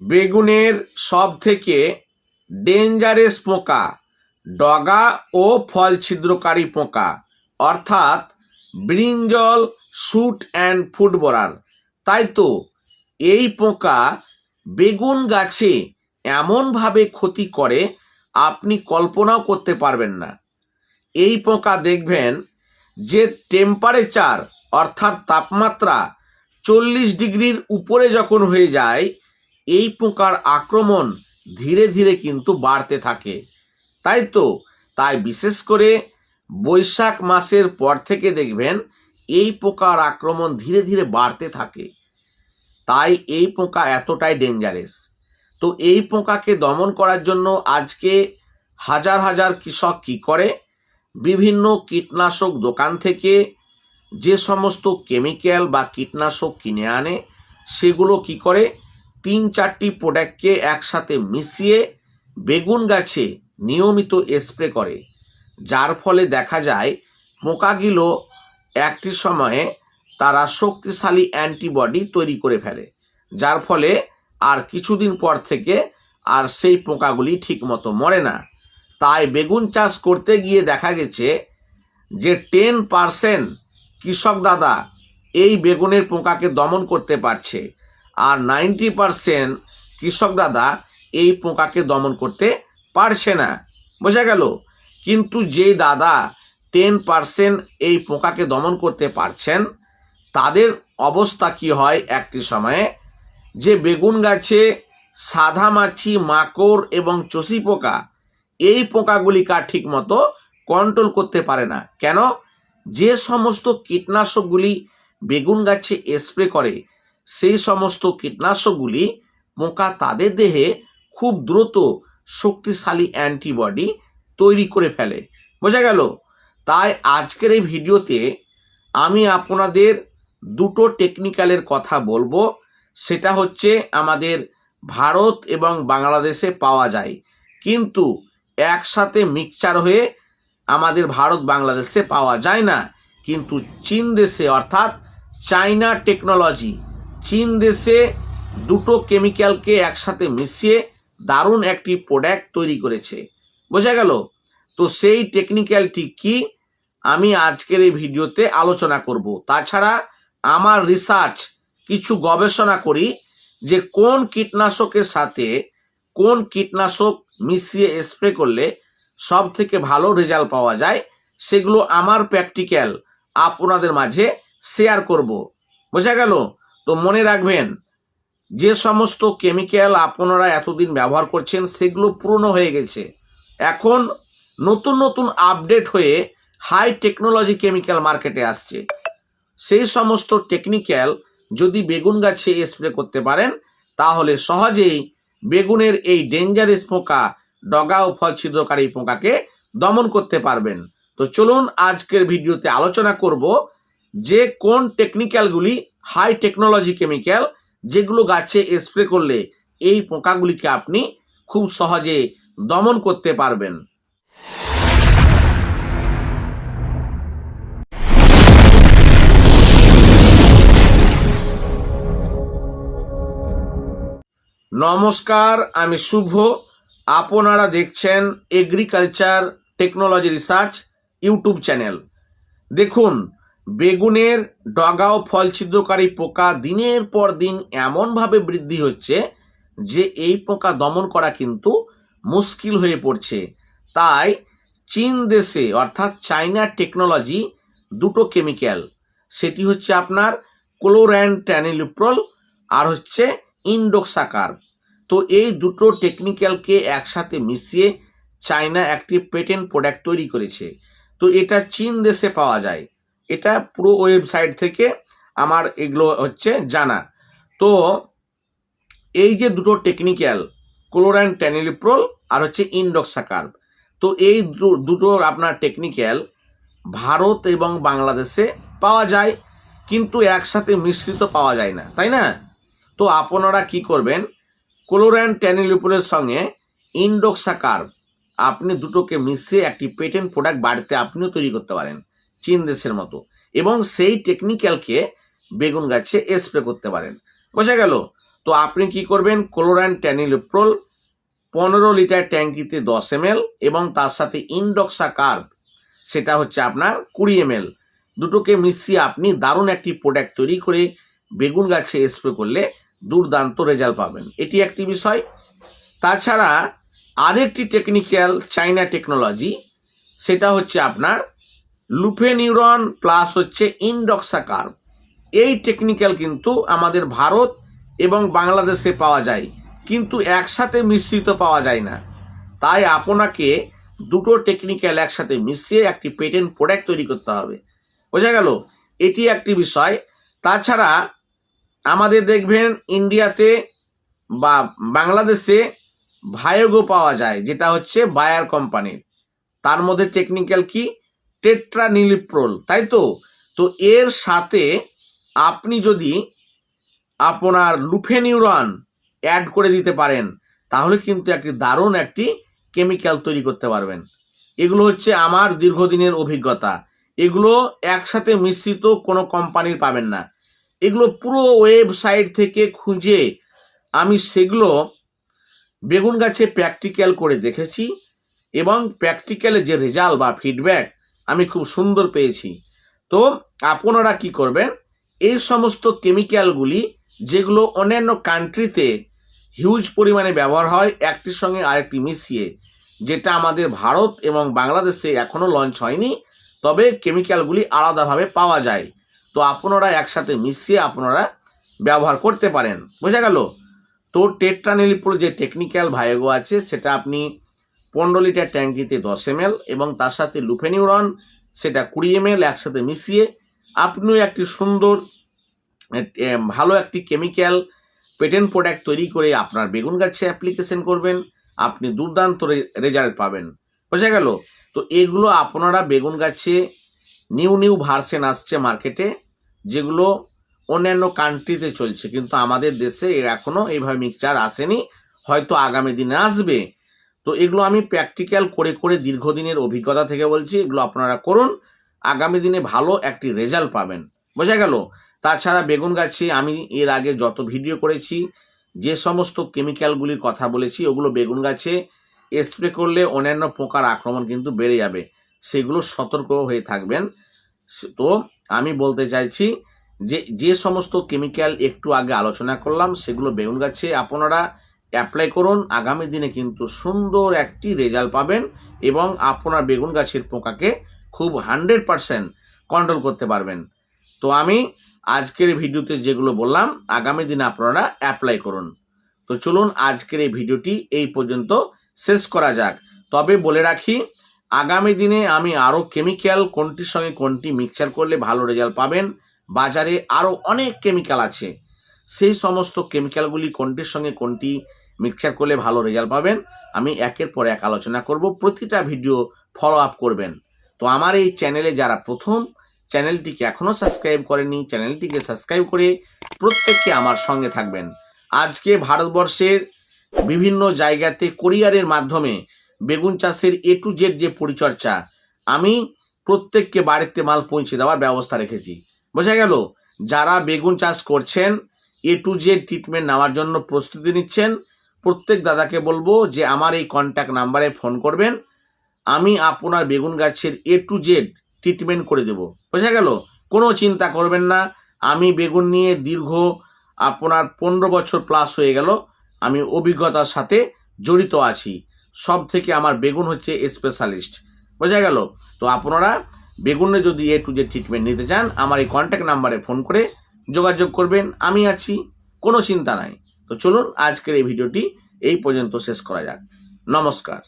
বেগুনের সব থেকে ডেঞ্জারেস পোকা ডগা ও ফল ছিদ্রকারী পোকা, অর্থাৎ ব্রিঞ্জল, শুট অ্যান্ড ফুটবরার তাই তো, এই পোকা বেগুন গাছে এমনভাবে ক্ষতি করে, আপনি কল্পনাও করতে পারবেন না। এই পোকা দেখবেন যে টেম্পারেচার অর্থাৎ তাপমাত্রা চল্লিশ ডিগ্রির উপরে যখন হয়ে যায় এই পোকার আক্রমণ ধীরে ধীরে কিন্তু বাড়তে থাকে। তাই তো? তাই বিশেষ করে বৈশাখ মাসের পর থেকে দেখবেন এই পোকার আক্রমণ ধীরে ধীরে বাড়তে থাকে। তাই এই পোকা এতটাই ডেঞ্জারেস তো এই পোকাকে দমন করার জন্য আজকে হাজার হাজার কৃষক কী করে? বিভিন্ন কীটনাশক দোকান থেকে যে সমস্ত কেমিক্যাল বা কীটনাশক কিনে আনে, সেগুলো কি করে? তিন চারটি প্রোডাক্টকে একসাথে মিশিয়ে বেগুন গাছে নিয়মিত স্প্রে করে, যার ফলে দেখা যায় পোকাগুলো একটি সময়ে তারা শক্তিশালী অ্যান্টিবডি তৈরি করে ফেলে, যার ফলে আর কিছুদিন পর থেকে আর সেই পোকাগুলি ঠিকমতো মরে না। তাই বেগুন চাষ করতে গিয়ে দেখা গেছে যে টেন পারসেন্ট কৃষক দাদা এই বেগুনের পোকাকে দমন করতে পারছে। আর নাইনটি পারসেন্ট কৃষক দাদা এই পোকাকে দমন করতে পারছে না। বোঝা গেল? কিন্তু যে দাদা টেন পারসেন্ট এই পোকাকে দমন করতে পারছেন, তাদের অবস্থা কি হয় একটি সময়ে? যে বেগুন গাছে সাদা মাছি, মাকড় এবং চষি পোকা, এই পোকাগুলিকে আর ঠিকমতো কন্ট্রোল করতে পারে না। কেন? যে সমস্ত কীটনাশকগুলি বেগুন গাছে স্প্রে করে সেই সমস্ত কীটনাশকগুলি পোকা তাদের দেহে খুব দ্রুত শক্তিশালী অ্যান্টিবডি তৈরি করে ফেলে। বোঝা গেল? তাই আজকের এই ভিডিওতে আমি আপনাদের দুটো টেকনিক্যালের কথা বলব। সেটা হচ্ছে আমাদের ভারত এবং বাংলাদেশে পাওয়া যায়। কিন্তু একসাথে মিক্সচার হয়ে আমাদের ভারত বাংলাদেশে পাওয়া যায় না। কিন্তু চীন দেশে অর্থাৎ চাইনা টেকনোলজি চীন দেশে দুটো কেমিক্যালকে একসাথে মিশিয়ে দারুণ একটি প্রোডাক্ট তৈরি করেছে। বোঝা গেল? তো সেই টেকনিক্যালটি কি? আমি আজকের এই ভিডিওতে আলোচনা করব। তাছাড়া আমার রিসার্চ কিছু গবেষণা করি যে কোন কীটনাশকের সাথে কোন কীটনাশক মিশিয়ে স্প্রে করলে সব থেকে ভালো রেজাল্ট পাওয়া যায়, সেগুলো আমার প্র্যাকটিক্যাল আপনাদের মাঝে শেয়ার করব। বোঝা গেল? তো মনে রাখবেন, যে সমস্ত কেমিক্যাল আপনারা এতদিন ব্যবহার করছেন, সেগুলো পুরনো হয়ে গেছে। এখন নতুন নতুন আপডেট হয়ে হাই টেকনোলজি কেমিক্যাল মার্কেটে আসছে। সেই সমস্ত টেকনিক্যাল যদি বেগুন গাছে স্প্রে করতে পারেন, তাহলে সহজেই বেগুনের এই ডেঞ্জারাস পোকা, ডগা ও ফল ছিদ্রকারী পোকাকে দমন করতে পারবেন। তো চলুন আজকের ভিডিওতে আলোচনা করব যে কোন টেকনিক্যালগুলি হাই টেকনোলজি কেমিক্যাল যেগুলো গাছে স্প্রে করলে এই পোকাগুলিকে আপনি খুব সহজে দমন করতে পারবেন। নমস্কার, আমি শুভ। আপনারা দেখছেন agriculture technology research YouTube channel. দেখুন বেগুনের ডগা ও ফল ছিদ্রকারী পোকা দিনের পর দিন এমনভাবে বৃদ্ধি হচ্ছে যে এই পোকা দমন করা কিন্তু মুশকিল হয়ে পড়ছে। তাই চীন দেশে, অর্থাৎ চাইনা টেকনোলজি, দুটো কেমিক্যাল। সেটি হচ্ছে আপনার ক্লোর্যান্ড ট্যানিলিপ্রল আর হচ্ছে ইন্ডোক্সাকার তো এই দুটো টেকনিক্যালকে একসাথে মিশিয়ে চায়না একটি পেটেন্ট প্রোডাক্ট তৈরি করেছে। তো এটা চীন দেশে পাওয়া যায়। এটা পুরো ওয়েবসাইট থেকে আমার এগুলো হচ্ছে জানা তো এই যে দুটো টেকনিক্যাল ক্লোরাইন ট্যানিলিপ্রোল আর হচ্ছে ইন্ডক্সাকার তো এই দুটো আপনার টেকনিক্যাল ভারত এবং বাংলাদেশে পাওয়া যায়, কিন্তু একসাথে মিশ্রিত পাওয়া যায় না, তাই না? তো আপনারা কি করবেন ক্লোরাইন ট্যানিলিপ্রোলের সঙ্গে ইন্ডোক্সাকার আপনি দুটোকে মিশিয়ে একটি পেটেন্ট প্রোডাক্ট বাড়িতে আপনিও তৈরি করতে পারেন। চীন দেশের মতো। এবং সেই টেকনিক্যালকে বেগুন গাছে স্প্রে করতে পারেন। বোঝা গেল? তো আপনি কি করবেন? ক্লোরান ট্যানিলিপ্রোল পনেরো লিটার ট্যাঙ্কিতে দশ এম এবং তার সাথে ইনডক্সা কার্ভ সেটা হচ্ছে আপনার কুড়ি এম দুটোকে মিশিয়ে আপনি দারুণ একটি প্রোডাক্ট তৈরি করে বেগুন গাছে স্প্রে করলে দুর্দান্ত রেজাল্ট পাবেন। এটি একটি বিষয়। তাছাড়া আরেকটি টেকনিক্যাল চাইনা টেকনোলজি সেটা হচ্ছে আপনার লুফেনিউরন প্লাস হচ্ছে ইনডক্সা কার্ভ এই টেকনিক্যাল কিন্তু আমাদের ভারত এবং বাংলাদেশে পাওয়া যায়, কিন্তু একসাথে মিশ্রিত পাওয়া যায় না। তাই আপনাকে দুটো টেকনিক্যাল একসাথে মিশিয়ে একটি পেটেন্ট প্রোডাক্ট তৈরি করতে হবে। বোঝা গেল? এটি একটি বিষয়। তাছাড়া আমাদের দেখবেন ইন্ডিয়াতে বা বাংলাদেশে ভায়োগো পাওয়া যায়, যেটা হচ্ছে বায়ার কোম্পানির তার মধ্যে টেকনিক্যাল কি? টেট্রা নিলিপ্রোল তাই তো? তো এর সাথে আপনি যদি আপনার লুফেনিউরন অ্যাড করে দিতে পারেন, তাহলে কিন্তু একটি দারুণ একটি কেমিক্যাল তৈরি করতে পারবেন। এগুলো হচ্ছে আমার দীর্ঘদিনের অভিজ্ঞতা। এগুলো একসাথে মিশ্রিত কোনো কোম্পানির পাবেন না। এগুলো পুরো ওয়েবসাইট থেকে খুঁজে আমি সেগুলো বেগুন গাছে প্র্যাকটিক্যাল করে দেখেছি এবং প্র্যাকটিক্যালে যে রেজাল্ট বা ফিডব্যাক আমি খুব সুন্দর পেয়েছি। তো আপনারা কি করবেন? এই সমস্ত কেমিক্যালগুলি, যেগুলো অন্যান্য কান্ট্রিতে হিউজ পরিমাণে ব্যবহার হয়, একটির সঙ্গে আরেকটি মিশিয়ে, যেটা আমাদের ভারত এবং বাংলাদেশে এখনও লঞ্চ হয়নি, তবে কেমিক্যালগুলি আলাদাভাবে পাওয়া যায়। তো আপনারা একসাথে মিশিয়ে আপনারা ব্যবহার করতে পারেন। বোঝা গেল? তো টেট্রানেলিপুর যে টেকনিক্যাল ভায়োগো আছে, সেটা আপনি পনেরো লিটার ট্যাঙ্কিতে দশ এম এবং তার সাথে লুফেনিউরন, সেটা কুড়ি এম একসাথে মিশিয়ে আপনিও একটি সুন্দর ভালো একটি কেমিক্যাল পেটেন্ট প্রোডাক্ট তৈরি করে আপনার বেগুন গাছে অ্যাপ্লিকেশন করবেন, আপনি দুর্দান্ত রেজাল্ট পাবেন। বোঝা গেল? তো এগুলো আপনারা বেগুন গাছে নিউ নিউ ভার্সেন আসছে মার্কেটে, যেগুলো অন্যান্য কান্ট্রিতে চলছে, কিন্তু আমাদের দেশে এখনও এইভাবে মিক্সচার আসেনি, হয়তো আগামী দিনে আসবে। তো এগুলো আমি প্র্যাকটিক্যাল করে করে দীর্ঘদিনের অভিজ্ঞতা থেকে বলছি, এগুলো আপনারা করুন। আগামী দিনে ভালো একটি রেজাল্ট পাবেন। বোঝা গেল? তাছাড়া বেগুন গাছে আমি এর আগে যত ভিডিও করেছি, যে সমস্ত কেমিক্যালগুলির কথা বলেছি, ওগুলো বেগুন গাছে স্প্রে করলে অন্যান্য পোকার আক্রমণ কিন্তু বেড়ে যাবে। সেগুলো সতর্ক হয়ে থাকবেন। তো আমি বলতে চাইছি যে যে সমস্ত কেমিক্যাল একটু আগে আলোচনা করলাম, সেগুলো বেগুন গাছে আপনারা অ্যাপ্লাই করুন। আগামী দিনে কিন্তু সুন্দর একটি রেজাল্ট পাবেন এবং আপনার বেগুন গাছের পোকাকে খুব হান্ড্রেড পারসেন্ট কন্ট্রোল করতে পারবেন। তো আমি আজকের ভিডিওতে যেগুলো বললাম, আগামী দিনে আপনারা অ্যাপ্লাই করুন। তো চলুন আজকের এই ভিডিওটি এই পর্যন্ত শেষ করা যাক। তবে বলে রাখি, আগামী দিনে আমি আরও কেমিক্যাল কোনটির সঙ্গে কোনটি মিক্সচার করলে ভালো রেজাল্ট পাবেন। বাজারে আরও অনেক কেমিক্যাল আছে। সেই সমস্ত কেমিক্যালগুলি কোনটির সঙ্গে কোনটি মিক্সচার করলে ভালো রেজাল্ট পাবেন, আমি একের পর এক আলোচনা করব, প্রতিটা ভিডিও ফলো আপ করবেন। তো আমার এই চ্যানেলে যারা প্রথম চ্যানেলটিকে এখনও সাবস্ক্রাইব করেনি চ্যানেলটিকে সাবস্ক্রাইব করে প্রত্যেককে আমার সঙ্গে থাকবেন। আজকে ভারতবর্ষের বিভিন্ন জায়গাতে কোরিয়ারের মাধ্যমে বেগুন চাষের এ টু জেড যে পরিচর্যা, আমি প্রত্যেককে বাড়িতে মাল পৌঁছে দেওয়ার ব্যবস্থা রেখেছি। বোঝা গেল? যারা বেগুন চাষ করছেন এ টু জেড ট্রিটমেন্ট নেওয়ার জন্য প্রস্তুতি নিচ্ছেন। প্রত্যেক দাদাকে বলব যে আমার এই কন্ট্যাক্ট নাম্বারে ফোন করবেন। আমি আপনার বেগুন গাছের এ টু জেড ট্রিটমেন্ট করে দেব। বোঝা গেল? কোনো চিন্তা করবেন না। আমি বেগুন নিয়ে দীর্ঘ আপনার পনেরো বছর প্লাস হয়ে গেল। আমি অভিজ্ঞতার সাথে জড়িত আছি। সব থেকে আমার বেগুন হচ্ছে স্পেশালিস্ট বোঝা গেল? তো আপনারা বেগুনে যদি এ টু জেড ট্রিটমেন্ট নিতে চান, আমার এই কন্ট্যাক্ট নাম্বারে ফোন করে যোগাযোগ করবেন, আমি আছি, কোনো চিন্তা নাই। তো চলুন আজকের এই ভিডিওটি এই পর্যন্ত শেষ করা যাক। নমস্কার।